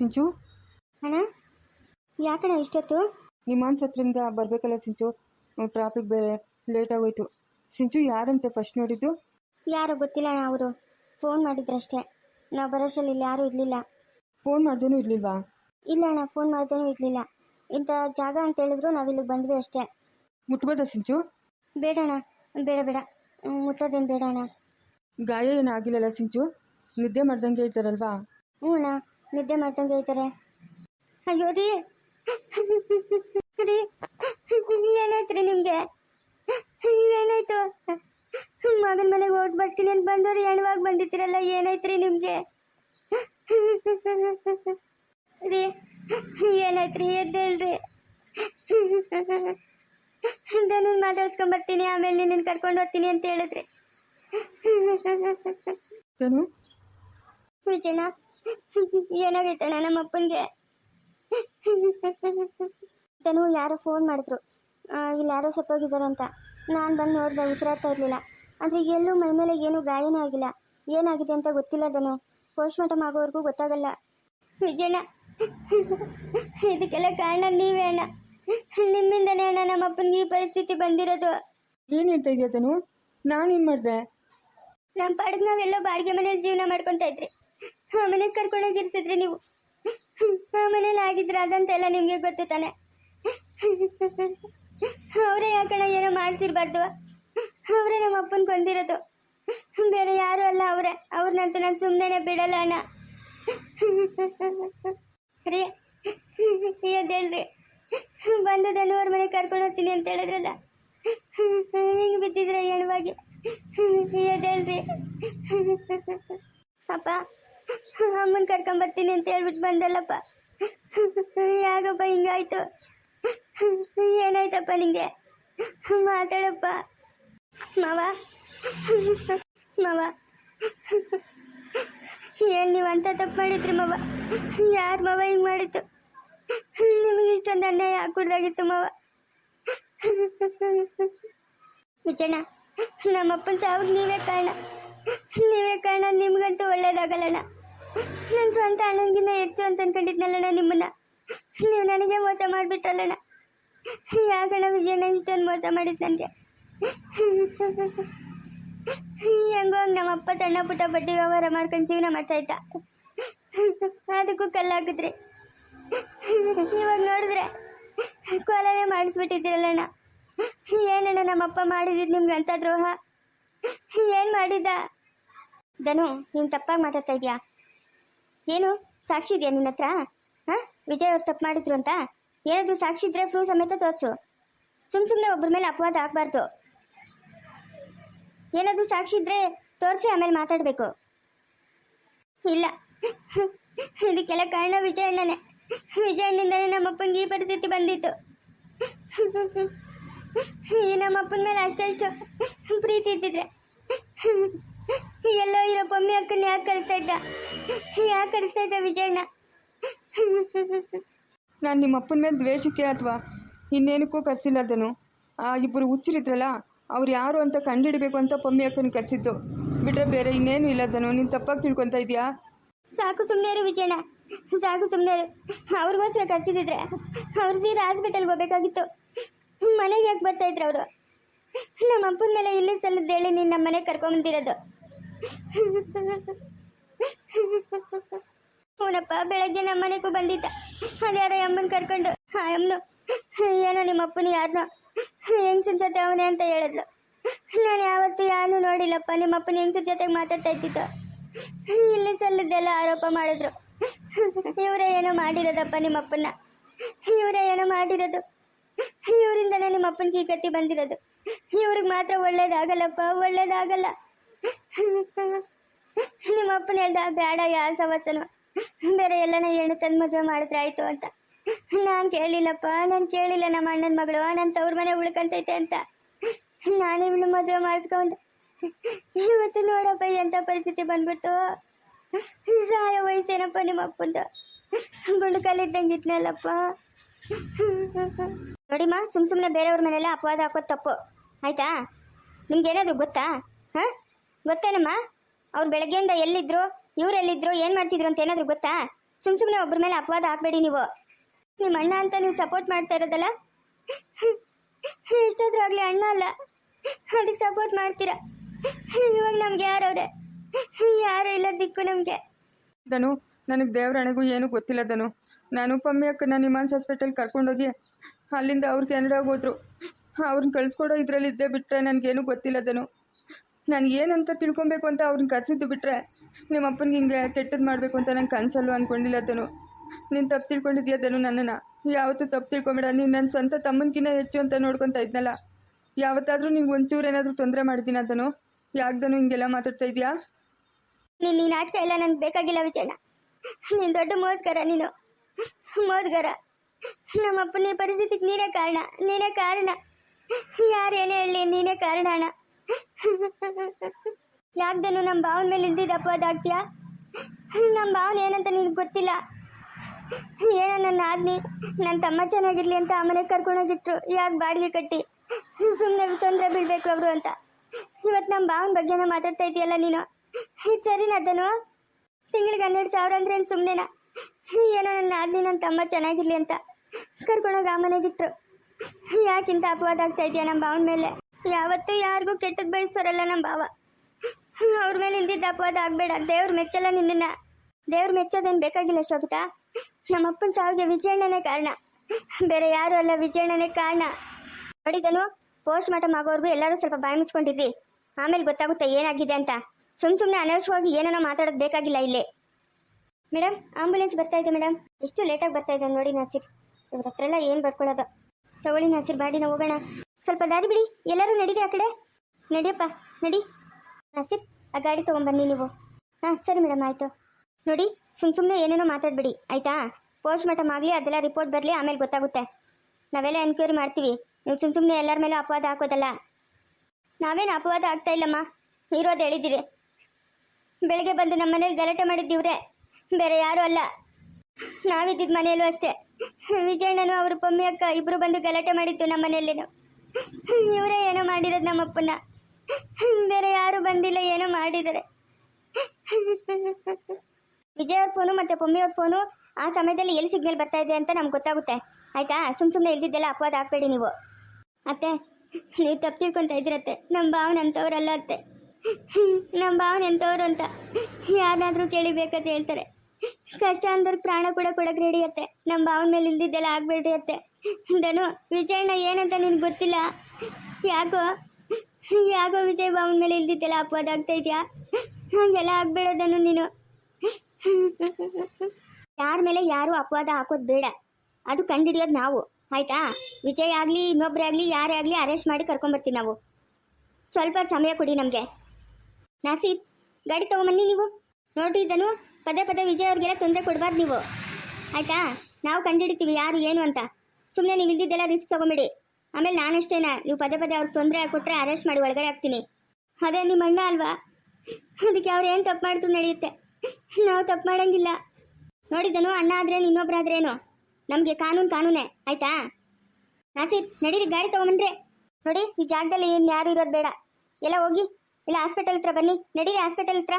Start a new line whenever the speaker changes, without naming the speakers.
ಸಿಂಚು?
ಅಣ್ಣ ಯಾಕಣ್ಣ ಇಷ್ಟೊತ್ತು?
ನಿಮ್ಮ ಹತ್ರದಿಂದ ಬರಬೇಕಲ್ಲ ಸಿಂಚು. ಟ್ರಾಫಿಕ್ ಬೇರೆ ಲೇಟ್ ಆಗೋಯ್ತು. ಸಿಂಚು ಯಾರಂತೆ ಫಸ್ಟ್ ನೋಡಿದ್ದು?
ಯಾರು ಗೊತ್ತಿಲ್ಲ ಅಣ್ಣ ಅವರು. ಫೋನ್ ಮಾಡಿದ್ರಷ್ಟೇ. ನಾವು ಬರೋಷಲ್ಲಿ ಇಲ್ಲಿ ಯಾರೂ ಇರಲಿಲ್ಲ.
ಫೋನ್ ಮಾಡ್ದೇನೂ ಇರ್ಲಿಲ್ವಾ?
ಇಲ್ಲ ಅಣ್ಣ ಫೋನ್ ಮಾಡ್ದೇನೂ ಇರಲಿಲ್ಲ. ಇಂಥ ಜಾಗ ಅಂತ ಹೇಳಿದ್ರು ನಾವಿಲ್ಲಿಗೆ ಬಂದ್ವಿ ಅಷ್ಟೇ.
ಮುಟ್ಬೋದಾ ಸಿಂಚು?
ಬೇಡಣ್ಣ ಬೇಡ ಬೇಡ. ಹ್ಮ್, ಮುಟ್ಟೋದೇನು ಬೇಡ ಅಣ್ಣ.
ಗಾಯ ಏನು ಆಗಿಲ್ಲಲ್ಲ ಸಿಂಚು? ನಿದ್ದೆ ಮಾಡ್ದಂಗೆ ಇದ್ದಾರಲ್ವಾ?
ಹ್ಞೂ ಅಣ್ಣ. ನಿದ್ದೆ ಮಾಡ್ತಂಗೆ ಇದ್ದಾರೆ. ಅಯ್ಯೋ ರೀ. ರೀ. ಏನಾಯ್ತು ರೀ ನಿಮಗೆ? ಏನಾಯ್ತು? ಮಗನ ಮನೆಗೆ ಓಟ್ ಬರ್ತೀನಿ ಅಂತ ಬಂದವ್ರು ಹೆಣ್ವಾಗಿ ಬಂದಿದ್ದೀರಲ್ಲ ಏನಾಯ್ತು ರೀ ನಿಮಗೆ? ರೀ. ಏನಾಯ್ತು ರೀ ಎದ್ದೇಳ್ರಿ. ನಾನು ಮಾತಾಡ್ಸ್ಕೊಂಡ್ ಬರ್ತೀನಿ ಆಮೇಲೆ ನಿನ್ನ ಕರ್ಕೊಂಡು ಹೋಗ್ತೀನಿ ಅಂತ ಹೇಳಿದ್ರಿ. ವಿಜಯಣ್ಣ? ಏನಾಗೈತಣ್ಣ ನಮ್ಮ ಅಪ್ಪನಿಗೆ. ತನು ಯಾರೋ ಫೋನ್ ಮಾಡಿದ್ರು. ಇಲ್ಲಿ ಯಾರೋ ಸತ್ತೋಗಿದ್ದಾರೆ ಅಂತ. ನಾನು ಬಂದು ನೋಡಿದೆ ಉಸಿರಾಡ್ತಾ ಇರಲಿಲ್ಲ. ಆದರೆ ಎಲ್ಲೂ ಮೈ ಮೇಲೆ ಏನೂ ಗಾಯನೇ ಆಗಿಲ್ಲ. ಏನಾಗಿದೆ ಅಂತ ಗೊತ್ತಿಲ್ಲ ಅದನ್ನು ಪೋಸ್ಟ್ಮಾರ್ಟಮ್ ಆಗೋವರೆಗೂ ಗೊತ್ತಾಗಲ್ಲ. ವಿಜಯಣ್ಣ ಇದಕ್ಕೆಲ್ಲ ಕಾರಣ ನೀವೇ ಅಣ್ಣ. ನಿಮ್ಮಿಂದನೇ ಅಣ್ಣ ನಮ್ಮ ಅಪ್ಪನಿಗೆ ಈ ಪರಿಸ್ಥಿತಿ ಬಂದಿರೋದು.
ಏನು ಹೇಳ್ತಾ ಇದೆಯಾ ತನು? ನಾನೇನು ಮಾಡಿದೆ?
ನಮ್ಮ ಪಾಡಿಗೆ ನಾವೆಲ್ಲೋ ಬಾಡಿಗೆ ಮನೇಲಿ ಜೀವನ ಮಾಡ್ಕೊಂತ ಇದ್ರಿ. ಆ ಮನೆಗೆ ನೀವು. ಆ ಮನೇಲಿ ಆಗಿದ್ರ ಅದಂತೆಲ್ಲ ನಿಮಗೆ ಗೊತ್ತು ತಾನೆ. ಅವರೇ ಯಾಕಣ ಏನೋ ಮಾಡ್ತಿರ್ಬಾರ್ದು? ಅವರೇ ನಮ್ಮ ಅಪ್ಪನ ಕೊಂದಿರೋದು. ಬೇರೆ ಯಾರು ಅಲ್ಲ ಅವರೇ. ಅವ್ರನ್ನಂತೂ ನಾನು ಸುಮ್ಮನೆ ಬಿಡಲ್ಲ ಅಣ್ಣ. ರೀ ಎದ್ದೇಳ್ರಿ ಬಂದದನ್ನು ಅವ್ರ ಮನೆಗೆ ಕರ್ಕೊಂಡು ಹೋಗ್ತೀನಿ ಅಂತ ಹೇಳಿದ್ರಲ್ಲ? ಹಿಂಗೆ ಬಿದ್ದಿದ್ರೆ ಹೇಳುವಾಗಿ ಅದ ಹೇಳ್ರಿ. ಅಪ್ಪ ಅಮ್ಮನ ಕರ್ಕೊಂಬರ್ತೀನಿ ಅಂತ ಹೇಳ್ಬಿಟ್ಟು ಬಂದಲ್ಲಪ್ಪ. ಯಾಕಪ್ಪ ಹಿಂಗಾಯ್ತು? ಏನಾಯ್ತಪ್ಪ ನಿಂಗೆ? ಮಾತಾಡಪ್ಪ. ಮಾವ. ಮಾವ. ಏನ್ ನೀವು ಅಂತ ತಪ್ಪು ಮಾಡಿದ್ರಿ ಮಾವ? ಯಾರು ಮಾವ ಹಿಂಗೆ ಮಾಡಿತ್ತು ನಿಮಗೆ ಇಷ್ಟೊಂದು ಅನ್ಯಾಯ ಹಾಕೊಡ್ದಾಗಿತ್ತು ಮಾವ. ವಿಜಯಣ್ಣ, ನಮ್ಮಪ್ಪನ ಸಾವಿಗೆ ನೀವೇ ಕಾರಣ. ನೀವೇ ಕಾರಣ, ನಿಮ್ಗಂತೂ ಒಳ್ಳೇದಾಗಲ್ಲಣ್ಣ. ನನ್ನ ಸ್ವಂತ ಅಣ್ಣನಿಗಿನ್ನ ಹೆಚ್ಚು ಅಂತ ಅನ್ಕೊಂಡಿದ್ನಲ್ಲಣ್ಣ ನಿಮ್ಮನ್ನ. ನೀವು ನನಗೆ ಮೋಸ ಮಾಡ್ಬಿಟ್ರಲ್ಲಣ್ಣ. ಯಾಕಣ್ಣ ವಿಜಯಣ್ಣ ಇಷ್ಟೊಂದು ಮೋಸ ಮಾಡಿದ್ ನನಗೆ? ಹಂಗೆ ನಮ್ಮಪ್ಪ ಸಣ್ಣ ಪುಟ್ಟ ಬಡ್ಡಿ ವ್ಯವಹಾರ ಮಾಡ್ಕೊಂಡು ಜೀವನ ಮಾಡ್ತಾ ಇದ್ದ. ಅದಕ್ಕೂ ಕಲ್ಲಾಕಿದ್ರಿ ಇವಾಗ ನೋಡಿದ್ರೆ ಕೊಲನೆ ಮಾಡಿಸ್ಬಿಟ್ಟಿದ್ದೀರಲ್ಲಣ್ಣ. ಏನಣ್ಣ ನಮ್ಮಪ್ಪ ಮಾಡಿದಿದ್ದು ನಿಮ್ಗೆ ಅಂತ ದ್ರೋಹ? ಏನು ಮಾಡಿದ್ದ? ಧನು, ನೀನು ತಪ್ಪಾಗಿ ಮಾತಾಡ್ತಾ ಇದೀಯಾ? ಏನು? ಸಾಕ್ಷಿ ಇದೆಯಾ ನಿನ್ನ ಹತ್ರ? ಹಾಂ? ವಿಜಯ್ ಅವ್ರು ತಪ್ಪು ಮಾಡಿದ್ರು ಅಂತ? ಏನಾದರೂ ಸಾಕ್ಷಿ ಇದ್ರೆ ಫ್ರೂ ಸಮೇತ ತೋರಿಸು. ಸುಮ್ಮ ಸುಮ್ಮನೆ ಒಬ್ಬರ ಮೇಲೆ ಅಪವಾದ ಆಗಬಾರ್ದು. ಏನಾದರೂ ಸಾಕ್ಷಿ ಇದ್ರೆ ತೋರಿಸಿ ಆಮೇಲೆ ಮಾತಾಡಬೇಕು. ಇಲ್ಲ. ಇದಕ್ಕೆಲ್ಲ ಕಾರಣ ವಿಜಯಣ್ಣನೇ ವಿಜಯಣ್ಣನಿಂದನೇ ನಮ್ಮಪ್ಪನಿಗೆ ಈ ಪರಿಸ್ಥಿತಿ ಬಂದಿತ್ತು. ಈ ನಮ್ಮಪ್ಪನ ಮೇಲೆ ಅಷ್ಟಷ್ಟು ಪ್ರೀತಿ ಇದ್ದಿದ್ರೆ. ಎಲ್ಲೋ ಇರೋ ಬೊಮ್ಮೆ ಅಕ್ಕನ ಯಾಕೆ ಕಳಿಸ್ತಾ ಇದ್ದ? ಯಾಕೆ ಕಳಿಸ್ತಾ ಇದ್ದ ವಿಜಯಣ್ಣ?
ನಾನು ನಿಮ್ಮ ಅಪ್ಪನ ಮೇಲೆ ದ್ವೇಷಕ್ಕೆ ಅಥವಾ ಇನ್ನೇನಕ್ಕೂ ಕರೆಸಿಲ್ಲ ಅದನ್ನು. ಆ ಇಬ್ಬರು ಹುಚ್ಚರಿದ್ರಲ್ಲ ಅವ್ರು ಯಾರು ಅಂತ ಕಂಡುಹಿಡಬೇಕು ಅಂತ ಪಮ್ಮಿ ಅಕ್ಕನ ಕರೆಸಿದ್ದು? ಬಿಟ್ರೆ ಬೇರೆ ಇನ್ನೇನು ಇಲ್ಲ ಅದನ್ನು. ನೀನು ತಪ್ಪಾಗಿ ತಿಳ್ಕೊತಾ ಇದೆಯಾ
ಸಾಕು ಸುಮ್ಮನೆ ರೀ ವಿಜಯಣ್ಣ. ಸಾಕು ಸುಮ್ಮನೆ ಅವ್ರಿಗೋಸ್ಕರ ಕರ್ಸಿದ್ರೆ ಅವ್ರು ಸೀದಾ ಹಾಸ್ಪಿಟಲ್ಗೆ ಹೋಗ್ಬೇಕಾಗಿತ್ತು. ಮನೆಗೆ ಯಾಕೆ ಬರ್ತಾ ಇದ್ರು ಅವರು? ನಮ್ಮ ಅಪ್ಪನ ಮೇಲೆ ಇಲ್ಲೇ ಸಲ್ಲದ ಹೇಳಿ ನೀನು ನಮ್ಮ ಮನೆಗೆ ಕರ್ಕೊಂಬಂದಿರೋದು. ಹೂನಪ್ಪ ಬೆಳಗ್ಗೆ ನಮ್ಮ ಮನೆಗೂ ಬಂದಿದ್ದ. ಅದ್ಯಾರ ಅಮ್ಮನ ಕರ್ಕೊಂಡು. ಆ ಅಮ್ಮನು, ಏನೋ ನಿಮ್ಮ ಅಪ್ಪನ ಯಾರನ್ನೋ ಹೆಂಗ್ಸಿನ ಜೊತೆ ಅವನೇ ಅಂತ ಹೇಳಿದ್ಲು. ನಾನು ಯಾವತ್ತೂ ಯಾರನ್ನೂ ನೋಡಿಲ್ಲಪ್ಪ, ನಿಮ್ಮ ಅಪ್ಪನ ಹೆಂಗ್ಸಿನ ಜೊತೆಗೆ ಮಾತಾಡ್ತಾ ಇದ್ದಿತ್ತು ಇಲ್ಲಿ ಚೆಲ್ಲಿದ್ದೆಲ್ಲ ಆರೋಪ ಮಾಡಿದ್ರು. ಇವರೇ ಏನೋ ಮಾಡಿರೋದಪ್ಪ ನಿಮ್ಮಪ್ಪನ್ನ ಇವರೇ ಏನೋ ಮಾಡಿರೋದು. ಇವರಿಂದನೇ ನಿಮ್ಮ ಅಪ್ಪನಿಗೆ ಈ ಗತಿ ಬಂದಿರೋದು. ಇವ್ರಿಗೆ ಮಾತ್ರ ಒಳ್ಳೇದಾಗಲ್ಲಪ್ಪ, ಒಳ್ಳೇದಾಗಲ್ಲ. ನಿಮ್ಮ ಅಪ್ಪನ ಹೇಳ್ದ ಬೇಡ ಯಾವ ಸವತ್ತನು ಬೇರೆ ಎಲ್ಲನ ಹೆಣ್ಣು ತಂದು ಮದುವೆ ಮಾಡಿದ್ರೆ ಆಯ್ತು ಅಂತ. ನಾನು ಕೇಳಿಲ್ಲಪ್ಪ, ನಾನು ಕೇಳಿಲ್ಲ ನಮ್ಮ ಅಣ್ಣನ ಮಗಳು. ನನ್ನ ತವ್ರ ಮನೆ ಉಳ್ಕಂತೈತೆ ಅಂತ. ನಾನು ಇವಳು ಮದುವೆ ಮಾಡಿಸ್ಕೊಂಡು. ಇವತ್ತು ನೋಡಪ್ಪ ಎಂಥ ಪರಿಸ್ಥಿತಿ ಬಂದ್ಬಿಟ್ಟು ಸಹಾಯ ವಯಸ್ಸೇನಪ್ಪ ನಿಮ್ಮ ಅಪ್ಪಂದು? ಇದ್ನಲ್ಲಪ್ಪ. ನೋಡಿಮ್ಮ, ಸುಮ್ ಸುಮ್ಮನೆ ಬೇರೆಯವ್ರ ಮನೆಯಲ್ಲ ಅಪವಾದ ಹಾಕೋದು ತಪ್ಪು. ಆಯ್ತಾ? ನಿಮ್ಗೆ ಏನಾದರೂ ಗೊತ್ತಾ? ಹಾಂ? ಗೊತ್ತೇನಮ್ಮ ಅವ್ರು ಬೆಳಗ್ಗೆಯಿಂದ ಎಲ್ಲಿದ್ರು, ಇವ್ರು ಎಲ್ಲಿದ್ರು, ಏನು ಮಾಡ್ತಿದ್ರು ಅಂತ ಏನಾದರೂ ಗೊತ್ತಾ? ಸುಮ್ ಸುಮ್ಮನೆ ಒಬ್ಬರ ಮೇಲೆ ಅಪವಾದ ಹಾಕ್ಬೇಡಿ ನೀವು. ನಿಮ್ಮ ಅಣ್ಣ ಅಂತ ನೀವು ಸಪೋರ್ಟ್ ಮಾಡ್ತಾ ಇರೋದಲ್ಲ? ಎಷ್ಟಾದ್ರೂ ಆಗಲಿ ಅಣ್ಣ ಅಲ್ಲ. ಅದಕ್ಕೆ ಸಪೋರ್ಟ್ ಮಾಡ್ತೀರಾ? ಇವಾಗ ನಮ್ಗೆ ಯಾರವ್ರೆ ಯಾರು ಇಲ್ಲ ದಿಕ್ಕು ನಮಗೆ.
ಧನು, ನನಗೆ ದೇವರಣೆಗೂ ಏನೂ ಗೊತ್ತಿಲ್ಲ ದನು ನಾನು ಪಮ್ಮಿ ನಾನು ನಿಮಾನ್ಸ್ ಹಾಸ್ಪಿಟಲ್ ಕರ್ಕೊಂಡೋಗಿ ಅಲ್ಲಿಂದ ಅವ್ರು ಕೆನಡಾಗೆ ಹೋದ್ರು. ಅವ್ರನ್ನ ಕಳಿಸ್ಕೊಡೋ ಇದರಲ್ಲಿ ಇದ್ದೇ ಬಿಟ್ಟರೆ ನನಗೇನು ಗೊತ್ತಿಲ್ಲ ಧನು. ನಾನು ಏನಂತ ತಿಳ್ಕೊಬೇಕು ಅಂತ ಅವ್ರನ್ನ ಕರೆಸಿದ್ದು ಬಿಟ್ಟರೆ ನಿಮ್ಮ ಅಪ್ಪನಿಗೆ ಹಿಂಗೆ ಕೆಟ್ಟದ್ದು ಮಾಡಬೇಕು ಅಂತ ನಂಗೆ ಕನಸಲ್ಲೂ ಅಂದ್ಕೊಂಡಿಲ್ಲ ಧನು ನೀನು ತಪ್ಪು ತಿಳ್ಕೊಂಡಿದ್ಯಾ ಧನು ನನ್ನನ್ನು? ಯಾವತ್ತೂ ತಪ್ಪು ತಿಳ್ಕೊಬೇಡ. ನೀನು ನನ್ನ ಸ್ವಂತ ತಮ್ಮನಕಿನ್ನ ಹೆಚ್ಚು ಅಂತ ನೋಡ್ಕೊತ ಇದ್ನಲ್ಲ. ಯಾವತ್ತಾದರೂ ನಿಂಗೆ ಒಂಚೂರು ಏನಾದರೂ ತೊಂದರೆ ಮಾಡಿದ್ದೀನ ಅದನ್ನು ಯಾಕ್ದನು ಹಿಂಗೆಲ್ಲ ಮಾತಾಡ್ತಾ ಇದೆಯಾ?
ನೀನು ನೀನು ನಾಟಕ ಇಲ್ಲ ನನಗೆ ಬೇಕಾಗಿಲ್ಲ ವಿಚಾರಣ ನೀನು ದೊಡ್ಡ ಮೋಸ್ಕರ ನೀನು. ಮೋದ್ಗರ. ನಮ್ಮ ಅಪ್ಪನೇ ಪರಿಸ್ಥಿತಿಗೆ ನೀನೇ ಕಾರಣ. ನೀನೇ ಕಾರಣ. ಯಾರೇನೇ ಹೇಳಿ ನೀನೇ ಕಾರಣ ಅಣ್ಣ. ಯಾಕ್ದನು ನಮ್ಮ ಭಾವನ ಮೇಲೆ ಇಲ್ದಿದ್ದ ಅಪವಾದ ಆಗ್ತೀಯಾ ನಮ್ಮ ಭಾವನ ಏನಂತ ನಿನಗೆ ಗೊತ್ತಿಲ್ಲ. ಏನೋ ನನ್ನ ಆದ್ನಿ ನನ್ನ ತಮ್ಮ ಚೆನ್ನಾಗಿರ್ಲಿ ಅಂತ ಅಮ್ಮನೆ ಕರ್ಕೊಂಡೋಗಿಟ್ರು ಯಾಕೆ ಬಾಡಿಗೆ ಕಟ್ಟಿ? ಸುಮ್ಮನೆ ತೊಂದರೆ ಬೀಳ್ಬೇಕು ಅವರು ಅಂತ. ಇವತ್ತು ನಮ್ಮ ಭಾವನ ಬಗ್ಗೆನೇ ಮಾತಾಡ್ತಾ ಇದೆಯಲ್ಲ ನೀನು. ಇದು ಸರಿನಾ ಅದನು ತಿಂಗಳಿಗೆ ಹನ್ನೆರಡು ಸಾವಿರ ಅಂದ್ರೆ ಏನು ಸುಮ್ಮನೆನಾ ಏನೋ ನನ್ನ ಆದ್ನಿ ನನ್ನ ತಮ್ಮ ಚೆನ್ನಾಗಿರ್ಲಿ ಅಂತ ಕರ್ಕೊಂಡೋಗಿ ಆ ಮನೆಗಿಟ್ರು ಯಾಕಿಂತ ಅಪವಾದ ಆಗ್ತಾ ಇದೆಯಾ ನಮ್ಮ ಭಾವನ ಮೇಲೆ? ಯಾವತ್ತೂ ಯಾರಿಗೂ ಕೆಟ್ಟದ್ದು ಬಯಸ್ತಾರಲ್ಲ ನಮ್ಮ ಭಾವ. ಅವ್ರ ಮೇಲೆ ಇಲ್ದಿದ್ದ ಅಪವಾದ ಆಗ್ಬೇಡ. ದೇವ್ರ ಮೆಚ್ಚಲ್ಲ ನಿನ್ನನ್ನ. ದೇವ್ರ ಮೆಚ್ಚೋದೇನು ಬೇಕಾಗಿಲ್ಲ ಶೋಭಿತಾ. ನಮ್ಮ ಅಪ್ಪನ ಸಾವಿಗೆ ವಿಜಯಣ್ಣನೇ ಕಾರಣ. ಬೇರೆ ಯಾರು ಅಲ್ಲ ವಿಜಯಣ್ಣನೇ ಕಾರಣ. ನೋಡಿದನು ಪೋಸ್ಟ್ ಮಾರ್ಟಮ್ ಆಗೋವರೆಗೂ ಎಲ್ಲರೂ ಸ್ವಲ್ಪ ಬಾಯಿ ಮುಚ್ಕೊಂಡಿರ್ರಿ. ಆಮೇಲೆ ಗೊತ್ತಾಗುತ್ತೆ ಏನಾಗಿದೆ ಅಂತ. ಸುಮ್ ಸುಮ್ಮನೆ ಅನವಶ್ಯವಾಗಿ ಏನೇನೋ ಮಾತಾಡೋದು ಬೇಕಾಗಿಲ್ಲ ಇಲ್ಲೇ. ಮೇಡಮ್ ಆಂಬುಲೆನ್ಸ್ ಬರ್ತಾ ಇದೆ ಮೇಡಮ್ ಎಷ್ಟು ಲೇಟಾಗಿ ಬರ್ತಾ ಇದೆ ನೋಡಿ ನಾಸಿರ್. ಇವ್ರ ಹತ್ರ ಎಲ್ಲ ಏನು ಬರ್ಕೊಳ್ಳೋದು ತಗೊಳ್ಳಿ ನಾಸಿರ್ ಬಾಡಿನ ಹೋಗೋಣ. ಸ್ವಲ್ಪ ದಾರಿ ಬಿಡಿ. ಎಲ್ಲರೂ ನಡೀರಿ ಆ ಕಡೆ. ನಡಿಯಪ್ಪ, ನಡಿ. ನಾಸಿರ್, ಆ ಗಾಡಿ ತೊಗೊಂಬನ್ನಿ ನೀವು. ಹಾಂ, ಸರಿ ಮೇಡಮ್ ಆಯಿತು. ನೋಡಿ ಸುಮ್ಮ ಸುಮ್ಮನೆ ಏನೇನೋ ಮಾತಾಡ್ಬಿಡಿ, ಆಯಿತಾ? ಪೋಸ್ಟ್ ಮಾರ್ಟಮ್ ಆಗಲಿ, ಅದೆಲ್ಲ ರಿಪೋರ್ಟ್ ಬರಲಿ, ಆಮೇಲೆ ಗೊತ್ತಾಗುತ್ತೆ. ನಾವೆಲ್ಲ ಎನ್ಕ್ವೈರಿ ಮಾಡ್ತೀವಿ. ನೀವು ಸುಮ್ಮ ಸುಮ್ಮನೆ ಎಲ್ಲರ ಮೇಲೂ ಅಪವಾದ ಹಾಕೋದಲ್ಲ. ನಾವೇನು ಅಪವಾದ ಆಗ್ತಾ ಇಲ್ಲಮ್ಮ? ಇರೋದು ಹೇಳಿದ್ದೀರಿ. ಬೆಳಗ್ಗೆ ಬಂದು ನಮ್ಮ ಮನೇಲಿ ಗಲಾಟೆ ಮಾಡಿದ್ದೀವ್ರೆ ಬೇರೆ ಯಾರೂ ಅಲ್ಲ. ನಾವಿದ್ದಿದ್ದು ಮನೆಯಲ್ಲೂ ಅಷ್ಟೇ. ವಿಜಯಣ್ಣನು ಅವರು ಪೊಮ್ಮಿ ಅಕ್ಕ ಇಬ್ಬರು ಬಂದು ಗಲಾಟೆ ಮಾಡಿದ್ದು ನಮ್ಮ ಮನೆಯಲ್ಲೇನು. ಇವರೇ ಏನೋ ಮಾಡಿರೋದು ನಮ್ಮಪ್ಪನ. ಬೇರೆ ಯಾರು ಬಂದಿಲ್ಲ, ಏನು ಮಾಡಿದ್ದಾರೆ. ವಿಜಯ್ ಅವ್ರ ಫೋನು ಮತ್ತೆ ಪೊಮ್ಮಿ ಅವ್ರ ಫೋನು ಆ ಸಮಯದಲ್ಲಿ ಎಲ್ಲಿ ಸಿಗ್ನಲ್ ಬರ್ತಾ ಇದೆ ಅಂತ ನಮ್ಗೆ ಗೊತ್ತಾಗುತ್ತೆ. ಆಯ್ತಾ? ಸುಮ್ ಸುಮ್ಮನೆ ಇಲ್ದಿದ್ದೆಲ್ಲ ಅಪವಾದ ಹಾಕ್ಬೇಡಿ ನೀವು. ಅತ್ತೆ, ನೀವು ತಪ್ಪು ತಿಳ್ಕೊಂತ ಇದ್ದೀರತ್ತೆ. ನಮ್ಮ ಭಾವನ ಅಂತವ್ರಲ್ಲ ಅತ್ತೆ. ನಮ್ಮ ಭಾವನ ಎಂಥವ್ರು ಅಂತ ಯಾರಾದ್ರೂ ಕೇಳಿಬೇಕಂತ ಹೇಳ್ತಾರೆ. ಕಷ್ಟ ಅಂದ್ರೆ ಪ್ರಾಣ ಕೂಡ ಕೊಡಕ್ಕೆ ರೆಡಿ ಅತ್ತೆ. ನಮ್ಮ ಭಾವನ ಮೇಲೆ ಇಲ್ದಿದ್ದೆಲ್ಲ ಆಗ್ಬೇಡ್ರಿ ಅತ್ತೆ. ಧನು, ವಿಜಯಣ್ಣ ಏನಂತ ನಿನ್ಗೆ ಗೊತ್ತಿಲ್ಲ? ಯಾಕೋ? ಯಾಕೋ ವಿಜಯ್ ಭಾವನ ಮೇಲೆ ಇಲ್ದಿದ್ದೆಲ್ಲ ಅಪವಾದ ಆಗ್ತಾ ಇದೆಯಾ? ಹಂಗೆಲ್ಲ ಆಗ್ಬೇಡದನು ನೀನು. ಯಾರ ಮೇಲೆ ಯಾರು ಅಪವಾದ ಹಾಕೋದು ಬೇಡ. ಅದು ಕಂಡಿಡಿಯೋದು ನಾವು. ಆಯ್ತಾ? ವಿಜಯ್ ಆಗಲಿ ಇನ್ನೊಬ್ಬರೇ ಆಗಲಿ, ಯಾರೇ ಆಗಲಿ ಅರೆಸ್ಟ್ ಮಾಡಿ ಕರ್ಕೊಂಬರ್ತೀವಿ ನಾವು. ಸ್ವಲ್ಪ ಸಮಯ ಕೊಡಿ ನಮಗೆ. ನಾಸೀರ್, ಗಾಡಿ ತಗೊಂಬನ್ನಿ ನೀವು. ನೋಡ್ರಿ ಇದನ್ನು ಪದೇ ಪದೇ ವಿಜಯ್ ಅವ್ರಿಗೆಲ್ಲ ತೊಂದರೆ ಕೊಡಬಾರ್ದು ನೀವು. ಆಯ್ತಾ? ನಾವು ಕಂಡುಹಿಡ್ತೀವಿ ಯಾರು, ಏನು ಅಂತ. ಸುಮ್ಮನೆ ನೀವು ಇಲ್ದಿದ್ದೆಲ್ಲ ರಿಸ್ಕ್ ತಗೊಂಬಿಡಿ. ಆಮೇಲೆ ನಾನಷ್ಟೇನಾ, ನೀವು ಪದೇ ಪದೇ ಅವ್ರಿಗೆ ತೊಂದರೆ ಕೊಟ್ಟರೆ ಅರೆಸ್ಟ್ ಮಾಡಿ ಒಳಗಡೆ ಹಾಕ್ತೀನಿ. ಅದೇ ನಿಮ್ಮ ಅಣ್ಣ ಅಲ್ವಾ? ಅದಕ್ಕೆ ಅವ್ರು ಏನು ತಪ್ಪು ಮಾಡ್ತು ನಡೆಯುತ್ತೆ. ನಾವು ತಪ್ಪು ಮಾಡಂಗಿಲ್ಲ. ನೋಡಿದನು ಅಣ್ಣ ಆದ್ರೇನು ಇನ್ನೊಬ್ರಾದ್ರೇನು ನಮಗೆ ಕಾನೂನು ಕಾನೂನೇ, ಆಯ್ತಾ? ನಾಸೀರ್, ನಡೀರಿ, ಗಾಡಿ ತಗೊಂಬನ್ರಿ ನೋಡಿ, ಈ ಜಾಗದಲ್ಲಿ ಏನು ಯಾರು ಇರೋದು ಬೇಡ. ಎಲ್ಲ ಹೋಗಿ, ಇಲ್ಲ ಹಾಸ್ಪಿಟಲ್ ಹತ್ರ ಬನ್ನಿ. ನಡೀರಿ ಹಾಸ್ಪಿಟಲ್ ಹತ್ರ.